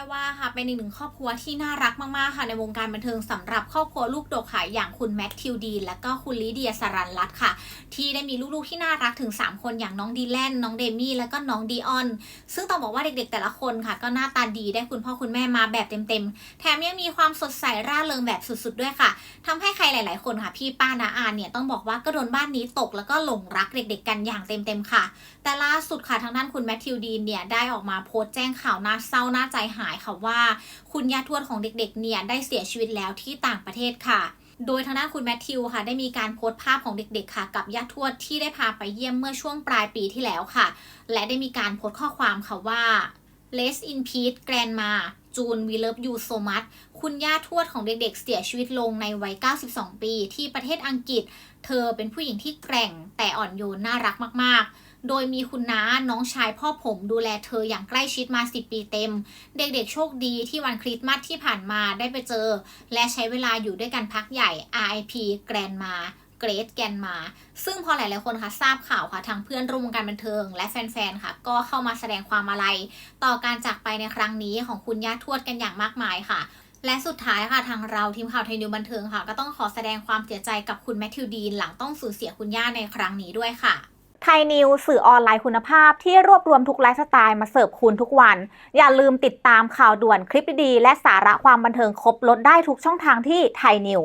ได้ว่าค่ะเป็นอีกหนึ่งครอบครัวที่น่ารักมากๆค่ะในวงการบันเทิงสำหรับครอบครัวลูกดกค่ะอย่างคุณแมทธิวดีนและก็คุณลิเดียสรันรัตค่ะ ที่ได้มีลูกๆที่น่ารักถึง 3 คนอย่างน้องดีแลนน้องเดมี่และก็น้องดีออน ซึ่งต้องบอกว่าเด็กๆแต่ละคนค่ะ ก็หน้าตาดีได้คุณพ่อคุณแม่มาแบบเต็มๆ แถมยังมีความสดใสร่าเริงแบบสุดๆด้วยค่ะทำให้ใครหลาย ๆ คนค่ะพี่ป้านาอาเนี่ยต้องบอกว่าก็โดนบ้านนี้ตกแล้วก็หลงรักเด็ก ๆ กันอย่างเต็มๆค่ะ แต่ล่าสุดค่ะทางด้านคุณแมทธิวดีนเนี่ยได้ออกมาโพสต์แจ้งข่าวน่าเศร้าน่าใจหายค่ะว่า คุณย่าทวดของเด็กๆเนี่ยได้เสียชีวิตแล้วที่ต่างประเทศค่ะ โดยทางด้านคุณแมทธิวค่ะได้มีการโพสต์ภาพของเด็กๆค่ะ กับย่าทวดที่ได้พาไปเยี่ยมเมื่อช่วงปลายปีที่แล้วค่ะ และได้มีการโพสต์ข้อความค่ะว่า Rest in peace grandma จูน we love you so much คุณย่าทวดของเด็กๆ เสียชีวิตลงในวัย 92 ปี ที่ประเทศอังกฤษ เธอเป็นผู้หญิงที่แกร่งแต่อ่อนโยนน่ารักมากๆ โดยมีคุณน้าน้องชายพ่อผมดูแลเธออย่างใกล้ชิดมา 10 ปีเต็ม เด็กๆ โชคดีที่วันคริสต์มาสที่ผ่านมาได้ไปเจอ และใช้เวลาอยู่ด้วยกันพักใหญ่ RIP แกรนมา เกรทแกนมา ซึ่งพอหลายๆคนค่ะทราบข่าวค่ะทางเพื่อนร่วมวงการบันเทิง และแฟนๆค่ะ ก็เข้ามาแสดงความอาลัยต่อการจากไปในครั้งนี้ของคุณย่าทวดกันอย่างมากมายค่ะและสุดท้ายค่ะทางเราทีมข่าวไทยนิวบันเทิงค่ะ ก็ต้องขอแสดงความเสียใจกับคุณแมทธิวดีน หลังต้องสูญเสียคุณย่าในครั้งนี้ด้วยค่ะ ไทยนิวสื่อออนไลน์คุณภาพที่รวบรวมทุกไลฟ์สไตล์มาเสิร์ฟคุณทุกวัน อย่าลืมติดตามข่าวด่วนคลิปดีๆและสาระความบันเทิงครบลดได้ทุกช่องทางที่ไทยนิว